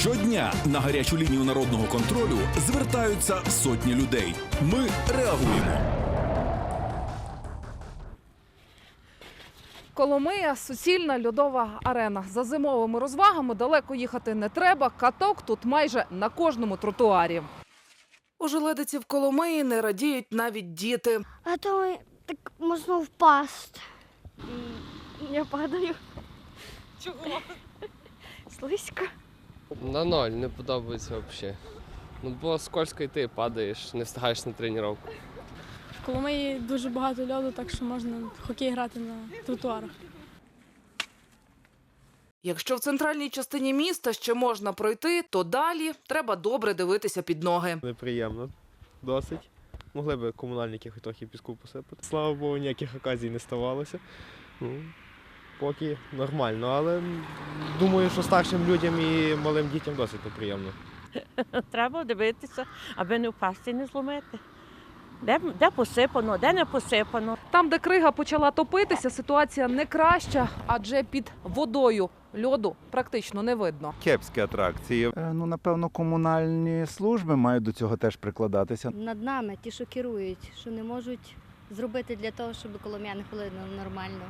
Щодня на гарячу лінію народного контролю звертаються сотні людей. Ми реагуємо. Коломия суцільна льодова арена. За зимовими розвагами далеко їхати не треба. Каток тут майже на кожному тротуарі. У желедиці в Коломиї не радіють навіть діти. А то так можна впасти. І я падаю. Чого? Слизько. На ноль не подобається взагалі. Ну, бо скользко йти, падаєш, не встигаєш на тренування. В Коломиї дуже багато льоду, так що можна в хокей грати на тротуарах. Якщо в центральній частині міста ще можна пройти, то далі треба добре дивитися під ноги. Неприємно досить. Могли б комунальники хоч трохи піску посипати. Слава Богу, ніяких оказій не ставалося. Ну, поки нормально, але думаю, що старшим людям і малим дітям досить неприємно. Треба дивитися, аби не впасти і не зломити. Де, де посипано, де не посипано. Там, де крига почала топитися, ситуація не краща, адже під водою льоду практично не видно. кепські атракції. Е, Ну, напевно, комунальні служби мають до цього теж прикладатися. Над нами ті, що керують, що не можуть зробити для того, щоб колом'яни ходили нормально.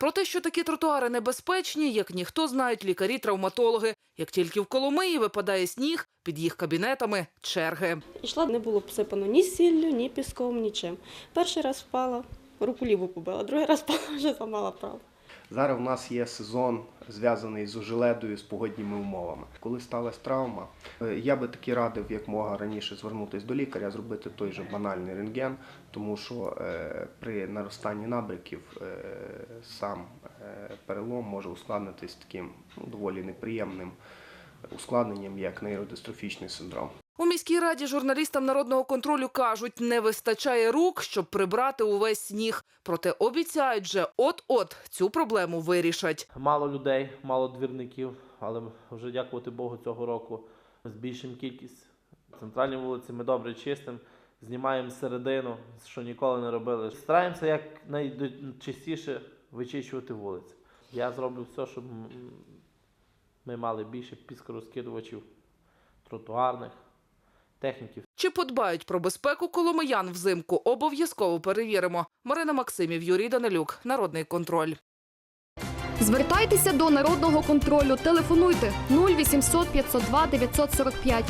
Про те, що такі тротуари небезпечні, як ніхто знають лікарі-травматологи. Як тільки в Коломиї випадає сніг, під їх кабінетами черги. Йшла, не було посипано ні сіллю, ні піском, нічим. Перший раз впала, руку ліву побила, другий раз впала, вже зламала праву. Зараз у нас є сезон зв'язаний з ожеледою, з погодніми умовами. Коли сталася травма, е, я би таки радив як мога раніше звернутися до лікаря, зробити той же банальний рентген, тому що е, при наростанні набряків е, сам перелом може ускладнитись таким ну, доволі неприємним ускладненням, як нейродистрофічний синдром. У міській раді журналістам народного контролю кажуть, не вистачає рук, щоб прибрати увесь сніг. Проте обіцяють же от-от цю проблему вирішать. Мало людей, мало двірників, але вже дякувати Богу цього року збільшимо кількість. Центральні вулиці ми добре чистимо, знімаємо середину, що ніколи не робили. Стараємося як найчастіше вичищувати вулиці. Я зроблю все, щоб ми мали більше піскорозкидувачів тротуарних, техніків. Чи подбають про безпеку коломиян взимку? Обов'язково перевіримо. Марина Максимів, Юрій Данилюк, Народний контроль. Звертайтеся до народного контролю. Телефонуйте 0800 502 945